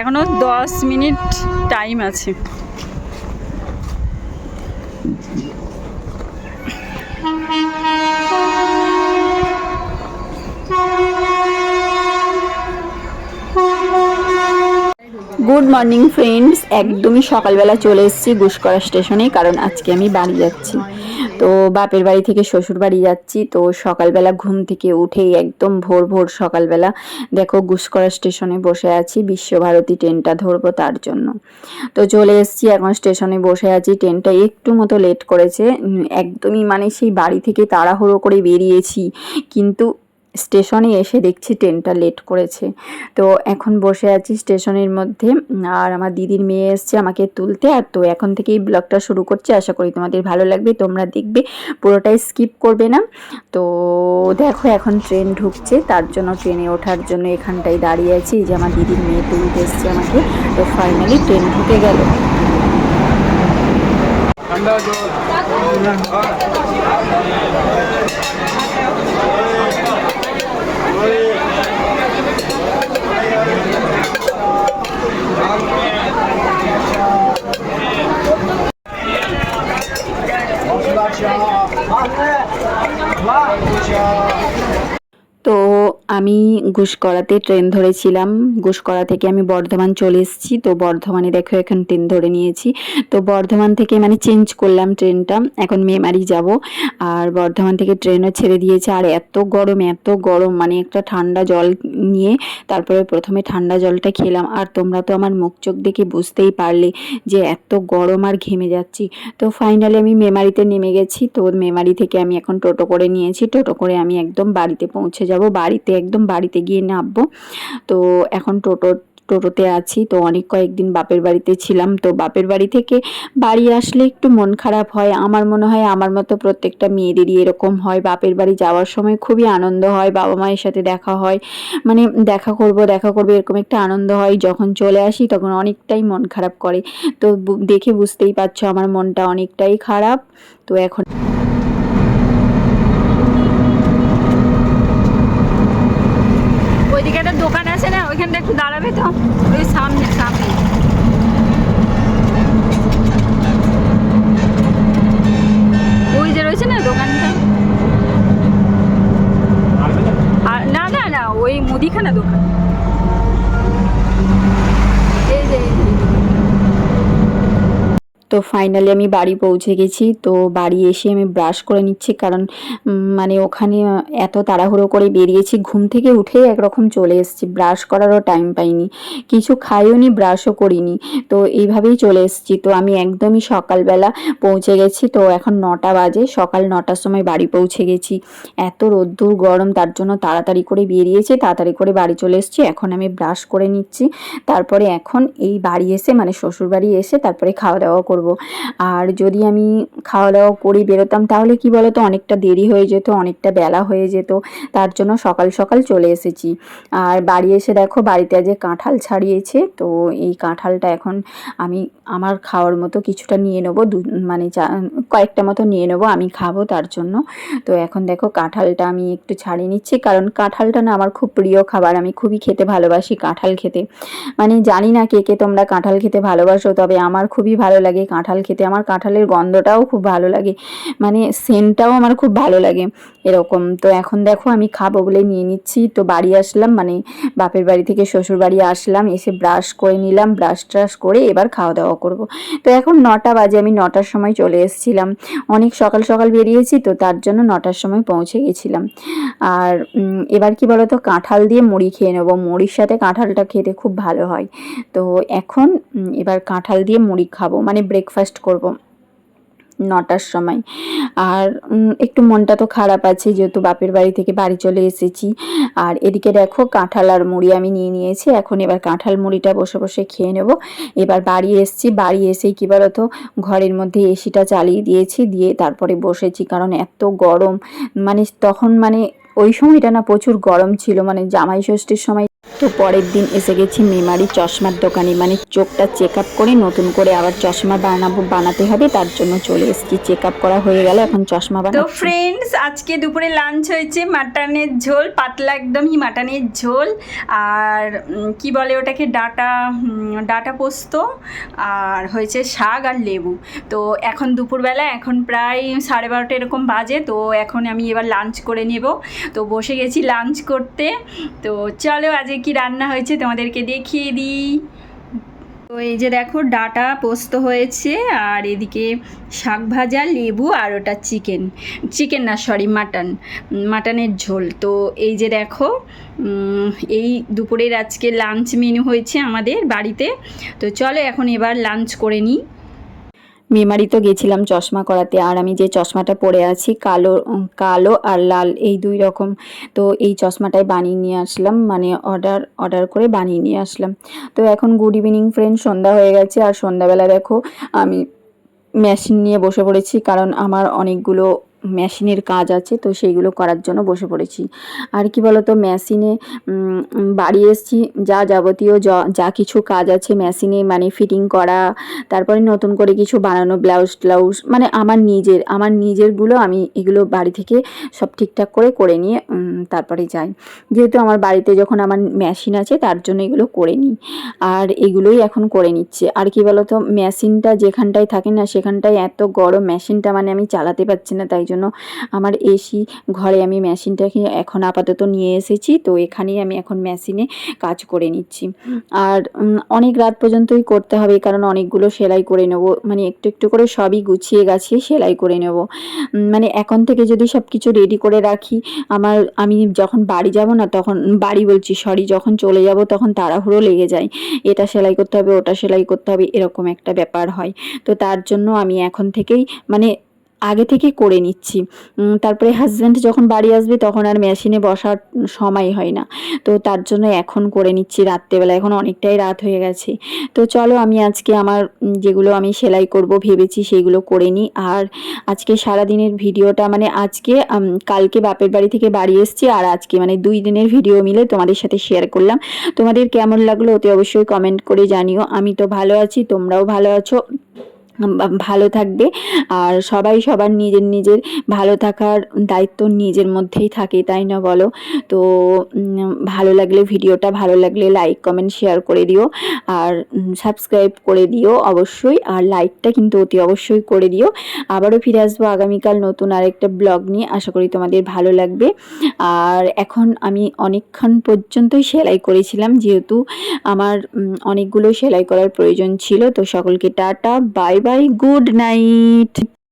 এখনও দশ minute time আছে। গুড মর্নিং ফ্রেন্ডস একদমই সকালবেলা চলে এসেছি গুসকরা স্টেশনে, কারণ আজকে আমি বাড়ি যাচ্ছি। তো বাপের বাড়ি থেকে শ্বশুর বাড়ি যাচ্ছি, তো সকালবেলা ঘুম থেকে উঠেই একদম ভোর ভোর সকালবেলা দেখো গুসকরা স্টেশনে বসে আছি, বিশ্বভারতী ট্রেনটা ধরবো তার জন্য। তো চলে এসছি এখন স্টেশনে বসে আছি, ট্রেনটা একটু মতো লেট করেছে একদমই মানে সেই বাড়ি থেকে তাড়াহুড়ো করে বেরিয়েছি, কিন্তু স্টেশনে এসে দেখছি ট্রেনটা লেট করেছে। তো এখন বসে আছি স্টেশনের মধ্যে। আর আমার দিদির মেয়ে এসছে আমাকে তুলতে। আর তো এখন থেকেই ব্লগটা শুরু করছি। আশা করি তোমাদের ভালো লাগবে, তোমরা দেখবে। পুরোটাই স্কিপ করবে না। তো দেখো এখন ট্রেন ঢুকছে। তার জন্য ট্রেনে ওঠার জন্য এখানটায় দাঁড়িয়ে আছি। যে আমার দিদির মেয়ে তুলতে এসছে আমাকে। তো ফাইনালি ট্রেন ঢুকে গেল। তো আমি ঘুষকরাতে ট্রেন ধরেছিলাম। ঘুষকরা থেকে আমি বর্ধমান চলে এসেছি। তো বর্ধমানে দেখো এখন ট্রেন ধরে নিয়েছি। তো বর্ধমান থেকে মানে চেঞ্জ করলাম ট্রেনটা এখন মেমারি যাব। আর বর্ধমান থেকে ট্রেনও ছেড়ে দিয়েছে। আর এত গরম এত গরম। মানে একটা ঠান্ডা জল নিয়ে তারপরে প্রথমে ঠান্ডা জলটা খেলাম। আর তোমরা তো আমার মুখ চোখ দেখে বুঝতেই পারলে যে এত গরম আর ঘেমে যাচ্ছি। তো ফাইনালি আমি মেমারিতে নেমে গেছি। তো মেমারি থেকে আমি এখন টোটো করে নিয়েছি। টোটো করে আমি একদম বাড়িতে পৌঁছে যাব। বাড়িতে, একদম বাড়িতে গিয়ে নামবো। তো এখন টোটো, টোটোতে আছি। তো অনেক কয়েকদিন বাপের বাড়িতে ছিলাম। তো বাপের বাড়ি থেকে বাড়ি আসলে একটু মন খারাপ হয়। আমার মনে হয় আমার মতো প্রত্যেকটা মেয়েদেরই এরকম হয়। বাপের বাড়ি যাওয়ার সময় খুবই আনন্দ হয়। বাবা মায়ের সাথে দেখা হয়। মানে দেখা করব, দেখা করব এরকম একটা আনন্দ হয়। যখন চলে আসি তখন অনেকটাই মন খারাপ করে। তো দেখে বুঝতেই পারছ আমার মনটা অনেকটাই খারাপ। তো এখন ওইদিকে একটা দোকান আছে না ওইখানটা একটু দাঁড়াবে তো ওই সামনে সামনে ওই যে রয়েছে না দোকানটা আর না না না ওই মুদিখানা দোকান এই যে এই যে। তো ফাইনালি আমি বাড়ি পৌঁছে গেছি। তো বাড়ি এসে আমি ব্রাশ করে নিচ্ছি কারণ মানে ওখানে এত তাড়াহুড়ো করে বেরিয়েছি, ঘুম থেকে উঠেই একরকম চলে এসেছি। ব্রাশ করারও টাইম পাইনি। কিছু খাইও নি ব্রাশও করিনি। তো এইভাবেই চলে এসেছি। তো আমি একদমই সকালবেলা পৌঁছে গেছি। তো এখন নটা বাজে। সকাল নটার সময় বাড়ি পৌঁছে গেছি। এত রোদ্দুর, গরম, তার জন্য তাড়াতাড়ি করে বেরিয়েছি, তাড়াতাড়ি করে বাড়ি চলে এসেছি। এখন আমি ব্রাশ করে নিচ্ছি। তারপরে এখন এই বাড়ি এসে মানে শ্বশুর বাড়ি এসে, তারপরে খাওয়া দাওয়া করব। আর যদি আমি খাওয়া দাওয়া করি বেরোতাম, তাহলে কি বলতো, অনেকটা দেরি হয়ে যেত, অনেকটা বেলা হয়ে যেত। তার জন্য সকাল সকাল চলে এসেছি। আর বাড়ি এসে দেখো, বাড়িতে আজ কাঁঠাল ছাড়িয়েছে। তো এই কাঁঠালটা এখন আমি আমার খাওয়ার মতো কিছুটা নিয়ে নেব। দু মানে কয়েকটা মতো নিয়ে নেব, আমি খাব তার জন্য। তো এখন দেখো, কাঁঠালটা আমি একটু ছাড়িয়ে নিচ্ছি। কারণ কাঁঠালটা না আমার খুব প্রিয় খাবার। আমি খুবই খেতে ভালোবাসি কাঁঠাল খেতে। মানে জানি না কে কে তোমরা কাঁঠাল খেতে ভালোবাসো, তবে আমার খুবই ভালো লাগে কাঁঠাল খেতে। আমার কাঁঠালের গন্ধটাও খুব ভালো লাগে। মানে সেন্টটাও আমার খুব ভালো লাগে এরকম। তো এখন দেখো আমি খাব বলে নিয়ে নিচ্ছি। তো বাড়ি আসলাম মানে বাপের বাড়ি থেকে শ্বশুর বাড়ি আসলাম, এসে ব্রাশ করে নিলাম ব্রাশ ট্রাশ করে এবার খাওয়া দাওয়া করব। তো এখন নটা বাজে, আমি নটার সময় চলে এসেছিলাম। অনেক সকাল সকাল বেরিয়েছি, তো তার জন্য নটার সময় পৌঁছে গেছিলাম। আর এবার কি বলতো, কাঁঠাল দিয়ে মুড়ি খেয়ে নেব। মুড়ির সাথে কাঁঠালটা খেতে খুব ভালো হয়। তো এখন এবার কাঁঠাল দিয়ে মুড়ি খাব। মানে ব্রেকফাস্ট করব নটার সময়। আর একটু মনটা তো খারাপ আছে যেহেতু বাপের বাড়ি থেকে বাড়ি চলে এসেছি। আর এদিকে দেখো কাঁঠাল আর মুড়ি আমি নিয়ে নিয়েছি। এখন এবার কাঁঠাল মুড়িটা বসে বসে খেয়ে নেব। এবার বাড়ি এসেছি। বাড়ি এসেই কী বলতো, ঘরের মধ্যে এসিটা চালিয়ে দিয়েছি। দিয়ে তারপরে বসেছি কারণ এত গরম। মানে তখন মানে ওই সময়টা না প্রচুর গরম ছিল। মানে জামাই ষষ্ঠীর সময় তো পরের দিন এসে গেছি মেমারি চশমার দোকানে। মানে চোখটা চেক আপ করে নতুন করে আবার চশমা বানাবো বানাতে হবে তার জন্য চলে এসেছি। চেক আপ করা হয়ে গেল এখন চশমা বানাবো তো ফ্রেন্ডস আজকে দুপুরে লাঞ্চ হয়েছে মাটনের ঝোল পাতলা একদমই মাটনের ঝোল আর কি বলে ওটাকে ডাটা ডাটা পোস্ত আর হয়েছে শাক আর লেবু। তো এখন দুপুরবেলা এখন প্রায় সাড়ে বারোটা এরকম বাজে তো এখন আমি এবার লাঞ্চ করে নেব। তো বসে গেছি লাঞ্চ করতে। তো চলো আজকে কি রান্না হয়েছে তোমাদেরকে দেখিয়ে দিই। তো এই যে দেখো, ডাটা পোস্ত হয়েছে আর এদিকে শাক ভাজা, লেবু আর ওটা চিকেন। চিকেন না, সরি, মাটন। মাটনের ঝোল। তো এই যে দেখো এই দুপুরের আজকে লাঞ্চ মেনু হয়েছে আমাদের বাড়িতে। তো চলো এখন এবার লাঞ্চ করে নিই। মেমারি তো গেছিলাম চশমা করাতে, আর আমি যে চশমাটা পরে আছি কালো কালো আর লাল, এই দুই রকম। তো এই চশমাটাই বানিয়ে নিয়ে আসলাম মানে অর্ডার অর্ডার করে বানিয়ে নিয়ে আসলাম। তো এখন গুড ইভিনিং ফ্রেন্ড, সন্ধ্যা হয়ে গেছে, আর সন্ধ্যাবেলা দেখো, আমি মেশিন নিয়ে বসে পড়েছি, কারণ আমার অনেকগুলো মেশিনের কাজ আছে, তো সেইগুলো করার জন্য বসে পড়েছি। আর কি বলতো, মেশিনে বাড়ি এসেছি, যা যাবতীয় যা কিছু কাজ আছে মেশিনে মানে ফিটিং করা, তারপরে নতুন করে কিছু বানানো, ব্লাউজ ট্লাউজ মানে আমার নিজের, আমার নিজেরগুলো আমি এগুলো বাড়ি থেকে সব ঠিকঠাক করে করে নিয়ে তারপরে যাই। যেহেতু আমার বাড়িতে যখন আমার মেশিন আছে, তার জন্য এগুলো করে নিই। আর এগুলোই এখন করে নিচ্ছে। আর কি বলতো, মেশিনটা যেখানটায় থাকে না, সেখানটায় এত গরম মেশিনটা মানে আমি চালাতে পারছি না, তাই জন্য আমার এসি ঘরে আমি মেশিনটাকে এখন আপাতত নিয়ে এসেছি। তো এখানেই আমি এখন মেশিনে কাজ করে নিচ্ছি। আর অনেক রাত পর্যন্তই করতে হবে, কারণ অনেকগুলো সেলাই করে নেব। মানে একটু একটু করে সবই গুছিয়ে গাছিয়ে সেলাই করে নেব। মানে এখন থেকে যদি সব কিছু রেডি করে রাখি, আমার, আমি যখন বাড়ি যাব না, তখন, বাড়ি বলছি সরি যখন চলে যাব তখন তাড়াহুড়ো লেগে যায়। এটা সেলাই করতে হবে, ওটা সেলাই করতে হবে, এরকম একটা ব্যাপার হয়। তো তার জন্য আমি এখন থেকেই মানে আগে থেকে করে নিচ্ছি। তারপরে হাজব্যান্ড যখন বাড়ি আসবে তখন আর মেশিনে বসার সময় হয় না। তো তার জন্য এখন করে নিচ্ছি রাত্রেবেলা। এখন অনেকটাই রাত হয়ে গেছে। তো চলো আমি আজকে আমার যেগুলো আমি সেলাই করব, ভেবেছি সেইগুলো করে নিই। আর আজকে সারাদিনের ভিডিওটা মানে আজকে কালকে বাপের বাড়ি থেকে বাড়ি এসেছি। আর আজকে মানে দুই দিনের ভিডিও মিলে তোমাদের সাথে শেয়ার করলাম। তোমাদের কেমন লাগল অতি অবশ্যই কমেন্ট করে জানিও। আমি তো ভালো আছি, তোমরাও ভালো আছো। ভালো থাকবে। আর সবাই সবার নিজের নিজের ভালো থাকার দায়িত্ব নিজের মধ্যেই থাকে, তাই না বলো? তো ভালো লাগলে ভিডিওটা, ভালো লাগলে লাইক কমেন্ট শেয়ার করে দিও। আর সাবস্ক্রাইব করে দিও অবশ্যই। আর লাইকটা কিন্তু অতি অবশ্যই করে দিও। আবারও ফিরে আসব আগামীকাল নতুন আরেকটা ব্লগ নিয়ে। আশা করি তোমাদের ভালো লাগবে। আর এখন আমি অনেকক্ষণ পর্যন্তই সেলাই করেছিলাম। যেহেতু আমার অনেকগুলো সেলাই করার প্রয়োজন ছিল। তো সকলকে tata bye bye good night